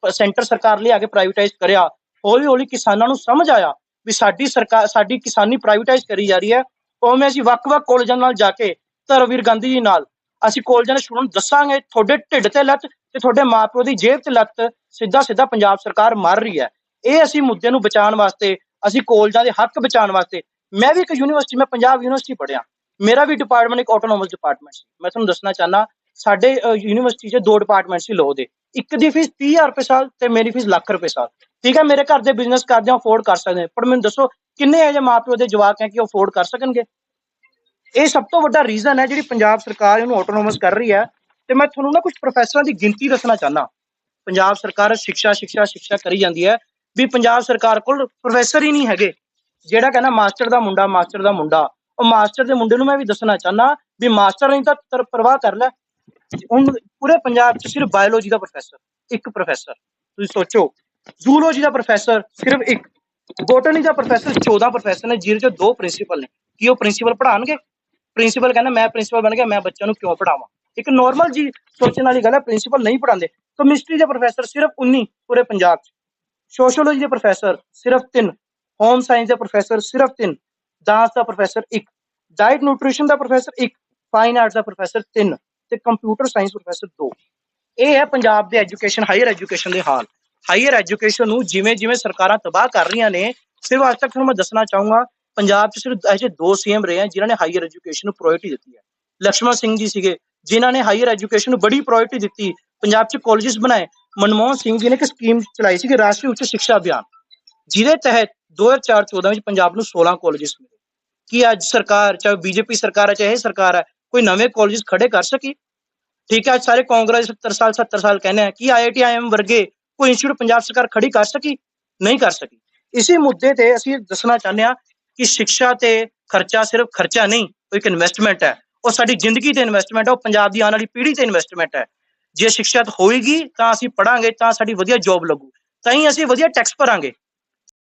ਸੈਂਟਰ ਸਰਕਾਰ ਲਈ ਆ ਕੇ ਪ੍ਰਾਈਵੇਟਾਈਜ਼ ਕਰਿਆ ਹੌਲੀ ਹੌਲੀ ਕਿਸਾਨਾਂ ਨੂੰ ਸਮਝ ਆਇਆ ਵੀ ਸਾਡੀ ਸਰਕਾਰ, ਸਾਡੀ ਕਿਸਾਨੀ ਪ੍ਰਾਈਵੇਟਾਈਜ਼ ਕਰੀ ਜਾ ਰਹੀ ਹੈ। ਉਵੇਂ ਅਸੀਂ ਵੱਖ-ਵੱਖ ਕਾਲਜਾਂ ਨਾਲ ਜਾ ਕੇ ਧਰਮਵੀਰ ਗਾਂਧੀ ਜੀ ਨਾਲ ਅਸੀਂ ਕਾਲਜਾਂ ਦੇ ਸਟੂਡੈਂਟ ਦੱਸਾਂਗੇ, ਤੁਹਾਡੇ ਢਿੱਡ ਤੇ ਲੱਤ ਤੇ ਤੁਹਾਡੇ ਮਾਪਿਓ ਦੀ ਜੇਬ ਤੇ ਲੱਤ ਸਿੱਧਾ ਸਿੱਧਾ ਪੰਜਾਬ ਸਰਕਾਰ ਮਾਰ ਰਹੀ ਹੈ। ਇਹ ਅਸੀਂ ਮੁੱਦੇ ਨੂੰ ਬਚਾਉਣ ਵਾਸਤੇ, ਅਸੀਂ ਕਾਲਜਾਂ ਦੇ ਹੱਕ ਬਚਾਉਣ ਵਾਸਤੇ, ਮੈਂ ਵੀ ਇੱਕ ਯੂਨੀਵਰਸਿਟੀ, ਮੈਂ ਪੰਜਾਬ ਯੂਨੀਵਰਸਿਟੀ ਪੜ੍ਹਿਆ। ਮੇਰਾ ਵੀ ਡਿਪਾਰਟਮੈਂਟ ਇੱਕ ਆਟੋਨੋਮਸ ਡਿਪਾਰਟਮੈਂਟ ਸੀ। ਮੈਂ ਤੁਹਾਨੂੰ ਦੱਸਣਾ ਚਾਹਨਾ ਸਾਡੇ ਯੂਨੀਵਰਸਿਟੀ 'ਚ ਦੋ ਡਿਪਾਰਟਮੈਂਟ ਸੀ ਲਾਅ ਦੇ। ਇੱਕ ਦੀ ਫੀਸ 30000 ਰੁਪਏ ਸਾਲ ਤੇ ਮੇਰੀ ਫੀਸ ਲੱਖ ਰੁਪਏ ਸਾਲ। ਠੀਕ ਹੈ, ਮੇਰੇ ਘਰ ਦੇ ਬਿਜ਼ਨਸ ਕਰਦੇ ਆ ਅਫੋਰਡ ਕਰ ਸਕਦੇ ਪਰ ਮੈਨੂੰ ਦੱਸੋ, ਕਿੰਨੇ ਇਹੋ ਜਿਹੇ ਮਾਪਿਓ ਦੇ ਜਵਾਕ ਹੈ ਕਿ ਉਹ ਅਫੋਰਡ ਕਰ ਸਕਣਗੇ? ਇਹ ਸਭ ਤੋਂ ਵੱਡਾ ਰੀਜ਼ਨ ਹੈ ਜਿਹੜੀ ਪੰਜਾਬ ਸਰਕਾਰ ਇਹਨੂੰ ਆਟੋਨੋਮਸ ਕਰ ਰਹੀ ਹੈ। ਤੇ ਮੈਂ ਤੁਹਾਨੂੰ ਨਾ ਕੁਝ ਪ੍ਰੋਫੈਸਰਾਂ ਦੀ ਗਿਣਤੀ ਦੱਸਣਾ ਚਾਹਨਾ ਪੰਜਾਬ ਸਰਕਾਰ ਸਿੱਖਿਆ ਸਿੱਖਿਆ ਸਿੱਖਿਆ ਕਰੀ ਜਾਂਦੀ ਹੈ। ਵੀ ਪੰਜਾਬ ਸਰਕਾਰ ਕੋਲ ਪ੍ਰੋਫੈਸਰ ਹੀ ਨਹੀਂ ਹੈਗੇ। ਜਿਹੜਾ ਕਹਿੰਦਾ ਮਾਸਟਰ ਦਾ ਮੁੰਡਾ, ਮਾਸਟਰ ਦਾ ਮੁੰਡਾ। ਉਹ ਮਾਸਟਰ ਦੇ ਮੁੰਡੇ ਨੂੰ ਮੈਂ ਵੀ ਦੱਸਣਾ ਚਾਹਨਾ ਵੀ ਮਾਸਟਰ ਨਹੀਂ ਤਾਂ ਤਰ ਪਰਵਾਹ ਕਰ ਲੈ ਹੁਣ ਪੂਰੇ ਪੰਜਾਬ 'ਚ ਸਿਰਫ ਬਾਇਓਲੋਜੀ ਦਾ ਪ੍ਰੋਫੈਸਰ ਇੱਕ ਪ੍ਰੋਫੈਸਰ ਤੁਸੀਂ ਸੋਚੋ ਜ਼ੂਲੋਜੀ ਦਾ ਪ੍ਰੋਫੈਸਰ ਸਿਰਫ ਇੱਕ ਬੋਟਨੀ ਦਾ ਪ੍ਰੋਫੈਸਰ 14 ਪ੍ਰੋਫੈਸਰ ਨੇ, ਜਿਹਦੇ ਚੋਂ ਦੋ ਪ੍ਰਿੰਸੀਪਲ ਨੇ। ਕੀ ਉਹ ਪ੍ਰਿੰਸੀਪਲ ਪੜ੍ਹਾਉਣਗੇ? ਪ੍ਰਿੰਸੀਪਲ ਕਹਿੰਦਾ, ਮੈਂ ਪ੍ਰਿੰਸੀਪਲ ਬਣ ਗਿਆ, ਮੈਂ ਬੱਚਿਆਂ ਨੂੰ ਕਿਉਂ ਪੜਾਵਾਂ ਇੱਕ ਨਾਰਮਲ ਜੀ ਸੋਚਣ ਵਾਲੀ ਗੱਲ ਹੈ ਪ੍ਰਿੰਸੀਪਲ ਨਹੀਂ ਪੜਾਉਂਦੇ ਕੈਮਿਸਟਰੀ ਦੇ ਪ੍ਰੋਫੈਸਰ ਸਿਰਫ 19 ਪੂਰੇ ਪੰਜਾਬ 'ਚ। ਸੋਸ਼ੀਓਲੋਜੀ ਦੇ ਪ੍ਰੋਫੈਸਰ ਸਿਰਫ 3 ਹੋਮ ਸਾਇੰਸ ਦੇ ਪ੍ਰੋਫੈਸਰ ਸਿਰਫ 3 ਡਾਂਸ ਦਾ ਪ੍ਰੋਫੈਸਰ ਇੱਕ ਡਾਈਟ ਨਿਊਟ੍ਰੀਸ਼ਨ ਦਾ ਪ੍ਰੋਫੈਸਰ ਇੱਕ ਫਾਈਨ ਆਰਟਸ ਦਾ ਪ੍ਰੋਫੈਸਰ ਤਿੰਨ ਤੇ ਕੰਪਿਊਟਰ ਸਾਇੰਸ ਪ੍ਰੋਫੈਸਰ ਦੋ। ਇਹ ਹੈ ਪੰਜਾਬ ਦੇ ਐਜੂਕੇਸ਼ਨ ਹਾਇਰ ਐਜੂਕੇਸ਼ਨ ਦੇ ਹਾਲ। ਹਾਇਰ ਐਜੂਕੇਸ਼ਨ ਨੂੰ ਜਿਵੇਂ ਜਿਵੇਂ ਸਰਕਾਰਾਂ ਤਬਾਹ ਕਰ ਰਹੀਆਂ ਨੇ, ਸਿਰਫ ਅੱਜ ਤੱਕ ਤੁਹਾਨੂੰ ਮੈਂ ਦੱਸਣਾ ਚਾਹੂੰਗਾ, ਪੰਜਾਬ 'ਚ ਸਿਰਫ ਅਜੇ ਦੋ ਸੀਐਮ ਰਹੇ ਆ, ਜਿਨ੍ਹਾਂ ਨੇ ਹਾਇਰ ਐਜੂਕੇਸ਼ਨ ਨੂੰ ਪ੍ਰਾਇੋਰਟੀ ਦਿੱਤੀ ਹੈ। ਲక్ష్ਮਣ ਸਿੰਘ ਜੀ ਸੀਗੇ, ਜਿਨ੍ਹਾਂ ਨੇ ਹਾਇਰ ਐਜੂਕੇਸ਼ਨ ਨੂੰ ਬੜੀ ਪ੍ਰਾਇੋਰਟੀ ਦਿੱਤੀ, ਪੰਜਾਬ 'ਚ ਕਾਲਜਸ ਬਣਾਏ। ਮਨਮੋਹਨ ਸਿੰਘ ਜੀ ਨੇ ਇੱਕ ਸਕੀਮ ਚਲਾਈ ਸੀ ਕਿ ਰਾਸ਼ਟਰੀ ਉੱਚ ਸਿੱਖਿਆ ਅਭਿਆਨ। ਜਿਹਦੇ ਤਹਿਤ 2014 ਵਿੱਚ ਪੰਜਾਬ ਨੂੰ 16 ਕਾਲਜਸ ਮਿਲੇ। ਕੀ ਅੱਜ ਸਰਕਾਰ, ਚਾਹੇ ਬੀਜੇਪੀ ਸਰਕਾਰ ਹੈ, ਚਾਹੇ ਇਹ ਸਰਕਾਰ ਹੈ, ਕੋਈ ਨਵੇਂ ਕਾਲਜਸ ਖੜੇ ਕਰ ਸਕੀ? ਠੀਕ ਹੈ, ਅੱਜ ਸਾਰੇ ਕਾਂਗਰਸ 70 ਸਾਲ 70 ਸਾਲ ਕਹਿੰਦੇ ਆ ਕਿ ਆਈਆਈਟੀ ਆਈਐਮ ਵਰਗੇ ਕੋਈ ਇੰਸਟੀਚਿਊਟ ਪੰਜਾਬ ਸਰਕਾਰ ਖੜੀ ਕਰ ਸਕੀ? ਨਹੀਂ ਕਰ ਸਕੀ। ਇਸੇ ਮੁੱਦੇ ਤੇ ਅਸੀਂ ਦੱਸਣਾ ਚਾਹੁੰਦੇ ਹਾਂ ਕਿ ਸਿੱਖਿਆ ਤੇ ਖਰਚਾ ਸਿਰਫ ਖਰਚਾ ਨਹੀਂ, ਉਹ ਇੱਕ ਇਨਵੈਸਟਮੈਂਟ ਹੈ। ਉਹ ਸਾਡੀ ਜ਼ਿੰਦਗੀ ਤੇ ਇਨਵੈਸਟਮੈਂਟ ਹੈ, ਉਹ ਪੰਜਾਬ ਦੀ ਆਉਣ ਵਾਲੀ ਪੀੜ੍ਹੀ ਤੇ ਇਨਵੈਸਟਮੈਂਟ ਹੈ। ਜੇ ਸਿੱਖਿਆ ਹੋਏਗੀ ਤਾਂ ਅਸੀਂ ਪੜਾਂਗੇ ਤਾਂ ਸਾਡੀ ਵਧੀਆ ਜੌਬ ਲੱਗੂ। ਤਾਂ ਹੀ ਅਸੀਂ ਵਧੀਆ ਟੈਕਸ ਭਰਾਂਗੇ।